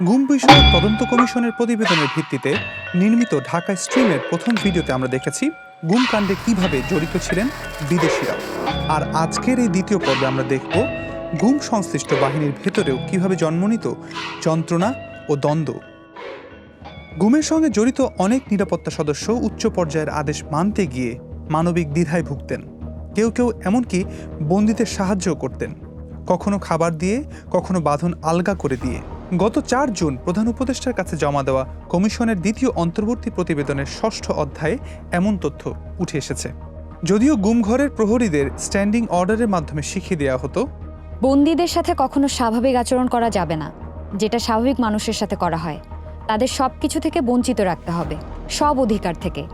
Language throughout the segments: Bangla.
গুম বিষয়ক তদন্ত কমিশনের প্রতিবেদনের ভিত্তিতে নির্মিত ঢাকা স্ট্রিমের প্রথম ভিডিওতে আমরা দেখেছি গুম কাণ্ডে কীভাবে জড়িত ছিলেন বিদেশিরাও। আর আজকের এই দ্বিতীয় পর্বে আমরা দেখব গুম সংশ্লিষ্ট বাহিনীর ভেতরেও কীভাবে জন্ম নিত, যন্ত্রণা ও দ্বন্দ্ব। গুমের সঙ্গে জড়িত অনেক নিরাপত্তা সদস্য উচ্চ পর্যায়ের আদেশ মানতে গিয়ে মানবিক দ্বিধায় ভুগতেন। কেউ কেউ এমনকি বন্দীদের সাহায্যও করতেন। কখনো খাবার দিয়ে, কখনো বাঁধন আলগা করে দিয়ে। গত চার জুন প্রধান উপদেষ্টার কাছে জমা দেওয়া কমিশনের দ্বিতীয় অন্তর্বর্তী প্রতিবেদনের ষষ্ঠ অধ্যায়ে এমন তথ্য উঠে এসেছে। যদিও গুমঘরের প্রহরীদের স্ট্যান্ডিং অর্ডারের মাধ্যমে শিখিয়ে দেওয়া হতো বন্দীদের সাথে কখনো স্বাভাবিক আচরণ করা যাবে না যেটা স্বাভাবিক মানুষের সাথে করা হয়। তাদের সব কিছু থেকে বঞ্চিত রাখতে হবে সব অধিকার থেকে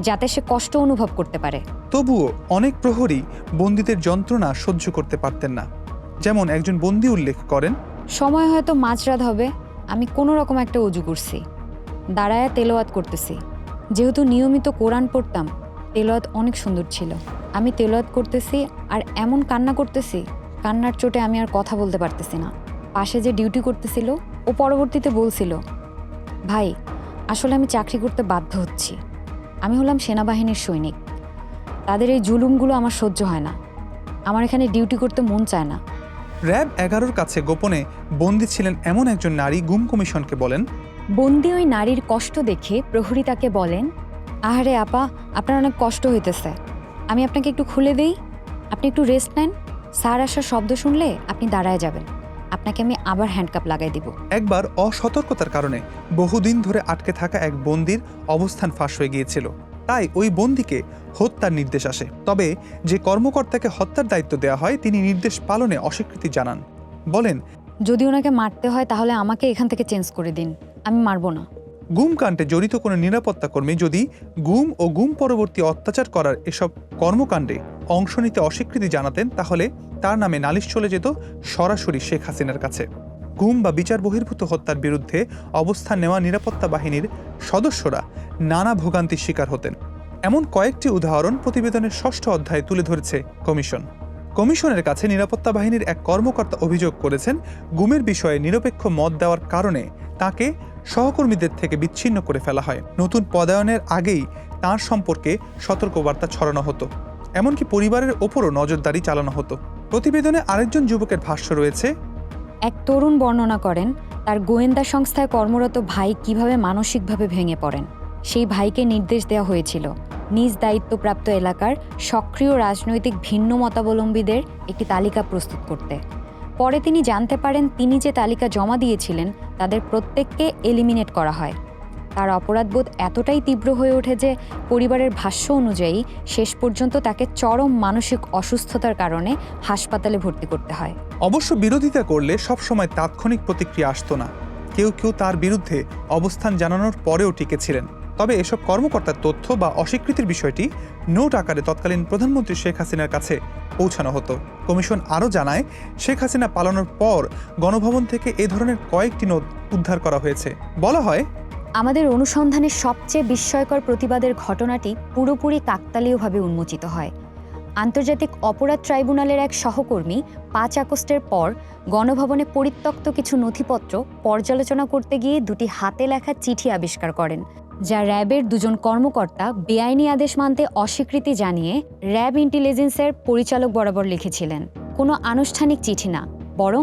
যাতে সে কষ্ট অনুভব করতে পারে। তবুও অনেক প্রহরী বন্দীদের যন্ত্রণা সহ্য করতে পারতেন না। যেমন একজন বন্দী উল্লেখ করেন সময় হয়তো মাঝরাত হবে, আমি কোনো রকম একটা উজু করছি। দাঁড়ায়া তেলোয়াত করতেছি। যেহেতু নিয়মিত কোরআন পড়তাম তেলোয়াত অনেক সুন্দর ছিল। আমি তেলোয়াত করতেছি আর এমন কান্না করতেছি, কান্নার চোটে আমি আর কথা বলতে পারতেছি না। পাশে যে ডিউটি করতেছিল, ও পরবর্তীতে বলছিল, ভাই, আসলে আমি চাকরি করতে বাধ্য হচ্ছি। আমি হলাম সেনাবাহিনীর সৈনিক। তাদের এই জুলুমগুলো আমার সহ্য হয় না। আমার এখানে ডিউটি করতে মন চায় না। র্যাব এগারোর কাছে গোপনে বন্দি ছিলেন এমন একজন নারী গুম কমিশনকে বলেন বন্দি ওই নারীর কষ্ট দেখে প্রহরী তাকে বলেন আহারে আপা আপনার অনেক কষ্ট হইতেছে। আমি আপনাকে একটু খুলে দেই। আপনি একটু রেস্ট নেন। স্যার আসার শব্দ শুনলে আপনি দাঁড়ায় যাবেন। আপনাকে আমি আবার হ্যান্ডকাপ লাগাই দিব। একবার অসতর্কতার কারণে বহুদিন ধরে আটকে থাকা এক বন্দির অবস্থান ফাঁস হয়ে গিয়েছিল। তাই ওই বন্দিকে হত্যার নির্দেশ আসে। তবে যে কর্মকর্তাকে হত্যার দায়িত্ব দেওয়া হয় তিনি নির্দেশ পালনে অস্বীকৃতি জানান। বলেন যদি ওনাকে মারতে হয় তাহলে আমাকে এখান থেকে চেঞ্জ করে দিন। আমি মারবো না। গুম কাণ্ডে জড়িত কোনো নিরাপত্তা কর্মী যদি গুম ও গুম পরবর্তী অত্যাচার করার এসব কর্মকাণ্ডে অংশ নিতে অস্বীকৃতি জানাতেন তাহলে তার নামে নালিশ চলে যেত সরাসরি শেখ হাসিনার কাছে। গুম বা বিচার বহির্ভূত হত্যার বিরুদ্ধে অবস্থান নেওয়া নিরাপত্তা বাহিনীর সদস্যরা নানা ভোগান্তির শিকার হতেন। এমন কয়েকটি উদাহরণ প্রতিবেদনের ষষ্ঠ অধ্যায়ে তুলে ধরেছে কমিশন। কমিশনের কাছে নিরাপত্তা বাহিনীর এক কর্মকর্তা অভিযোগ করেছেন, গুমের বিষয়ে নিরপেক্ষ মত দেওয়ার কারণে তাকে সহকর্মীদের থেকে বিচ্ছিন্ন করে ফেলা হয়। নতুন পদায়নের আগেই তার সম্পর্কে সতর্কবার্তা ছড়ানো হতো। এমনকি পরিবারের ওপরও নজরদারি চালানো হতো। প্রতিবেদনে আরেকজন যুবকের ভাষ্য রয়েছে, এক তরুণ বর্ণনা করেন, তার গোয়েন্দা সংস্থায় কর্মরত ভাই কীভাবে মানসিকভাবে ভেঙে পড়েন। সেই ভাইকে নির্দেশ দেওয়া হয়েছিল। নিজ দায়িত্বপ্রাপ্ত এলাকার সক্রিয় রাজনৈতিক ভিন্ন মতাবলম্বীদের একটি তালিকা প্রস্তুত করতে। পরে তিনি জানতে পারেন, তিনি যে তালিকা জমা দিয়েছিলেন, তাদের প্রত্যেককে এলিমিনেট করা হয়। তার অপরাধবোধ এতটাই তীব্র হয়ে ওঠে যে, পরিবারের ভাষ্য অনুযায়ী শেষ পর্যন্ত তাকে চরম মানসিক অসুস্থতার কারণে হাসপাতালে ভর্তি করতে হয়। অবশ্য বিরোধিতা করলে সবসময় তাৎক্ষণিক প্রতিক্রিয়া আসতো না। কেউ কেউ তার বিরুদ্ধে অবস্থান জানানোর পরেও টিকেছিলেন তবে এসব কর্মকর্তার তথ্য বা অস্বীকৃতির বিষয়টি নোট আকারে তৎকালীন প্রধানমন্ত্রী শেখ হাসিনার কাছে পৌঁছানো হতো। কমিশন আরও জানায়, শেখ হাসিনা পালানোর পর গণভবন থেকে এ ধরনের কয়েকটি নোট উদ্ধার করা হয়েছে। বলা হয়, আমাদের অনুসন্ধানের সবচেয়ে বিস্ময়কর প্রতিবাদের ঘটনাটি পুরোপুরি কাকতালীয়ভাবে উন্মোচিত হয়। আন্তর্জাতিক অপরাধ ট্রাইব্যুনালের এক সহকর্মী পাঁচ আগস্টের পর গণভবনে পরিত্যক্ত কিছু নথিপত্র পর্যালোচনা করতে গিয়ে দুটি হাতে লেখা চিঠি আবিষ্কার করেন, যা র্যাবের দুজন কর্মকর্তা বেআইনি আদেশ মানতে অস্বীকৃতি জানিয়ে র্যাব ইন্টেলিজেন্সের পরিচালক বরাবর লিখেছিলেন। কোনো আনুষ্ঠানিক চিঠি না, বরং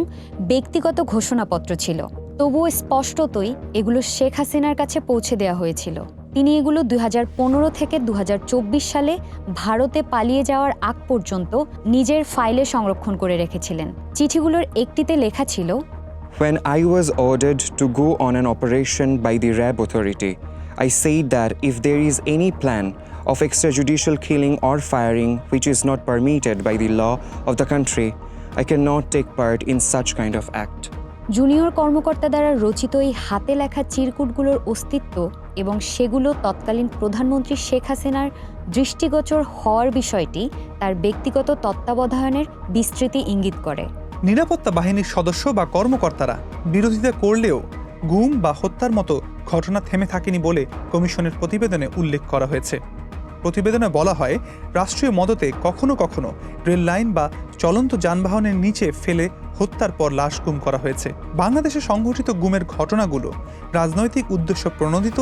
ব্যক্তিগত ঘোষণাপত্র ছিল। তবুও স্পষ্টতই এগুলো শেখ হাসিনার কাছে পৌঁছে দেওয়া হয়েছিল। তিনি এগুলো দুই হাজার পনেরো থেকে দু হাজার চব্বিশ সালে ভারতে পালিয়ে যাওয়ার আগ পর্যন্ত নিজের ফাইলে সংরক্ষণ করে রেখেছিলেন চিঠিগুলোর একটিতে লেখা ছিল When I was ordered to go on an operation by the RAB authority, I said that if there is any plan of extrajudicial killing or firing which is not permitted by the law of the country, I cannot take part in such kind of act. Junior কর্মকর্তা দ্বারা রচিত এই হাতে লেখা চিরকুটগুলোর অস্তিত্ব এবং সেগুলো তৎকালীন প্রধানমন্ত্রী শেখ হাসিনার দৃষ্টিগোচর হওয়ার বিষয়টি তার ব্যক্তিগত তত্ত্বাবধানের বিস্তৃতি ইঙ্গিত করে। নিরাপত্তা বাহিনীর সদস্য বা কর্মকর্তারা বিরোধিতা করলেও গুম বা হত্যার মতো ঘটনা থেমে থাকেনি বলে কমিশনের প্রতিবেদনে উল্লেখ করা হয়েছে। প্রতিবেদনে বলা হয়, রাষ্ট্রীয় মদতে কখনো কখনো রেল লাইন বা চলন্ত যানবাহনের নিচে ফেলে হত্যার পর লাশ গুম করা হয়েছে। বাংলাদেশে সংঘটিত গুমের ঘটনাগুলো রাজনৈতিক উদ্দেশ্য প্রণোদিত,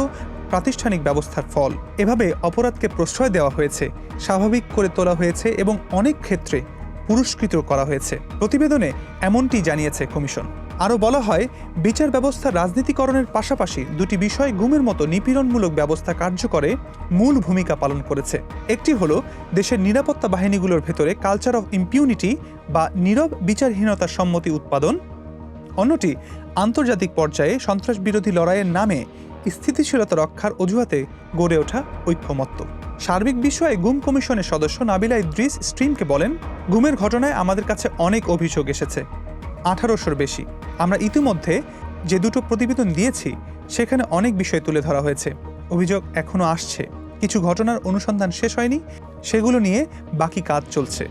প্রাতিষ্ঠানিক ব্যবস্থার ফল। এভাবে অপরাধকে প্রশ্রয় দেওয়া হয়েছে, স্বাভাবিক করে তোলা হয়েছে এবং অনেক ক্ষেত্রে পুরস্কৃত করা হয়েছে। প্রতিবেদনে এমনটি জানিয়েছে কমিশন। আরও বলা হয়, বিচার ব্যবস্থা রাজনীতিকরণের পাশাপাশি দুটি বিষয় গুমের মতো নিপীড়নমূলক ব্যবস্থা কার্যকরে মূল ভূমিকা পালন করেছে। একটি হলো, দেশের নিরাপত্তা বাহিনীগুলোর ভেতরে কালচার অফ ইম্পিউনিটি বা নীরব বিচারহীনতার সম্মতি উৎপাদন। অন্যটি, আন্তর্জাতিক পর্যায়ে সন্ত্রাস বিরোধী লড়াইয়ের নামে স্থিতিশীলতা রক্ষার অজুহাতে গড়ে ওঠা ঐক্যমত্য। সার্বিক বিষয়ে গুম কমিশনের সদস্য নাবিলা ইদ্রিস স্ট্রিমকে বলেন, গুমের ঘটনায় আমাদের কাছে অনেক অভিযোগ এসেছে। আঠারোশোর বেশি। আমরা ইতিমধ্যে যে দুটো প্রতিবেদন দিয়েছি, সেখানে অনেক বিষয় তুলে ধরা হয়েছে। অভিযোগ এখনও আসছে। কিছু ঘটনার অনুসন্ধান শেষ হয়নি। সেগুলো নিয়ে বাকি কাজ চলছে।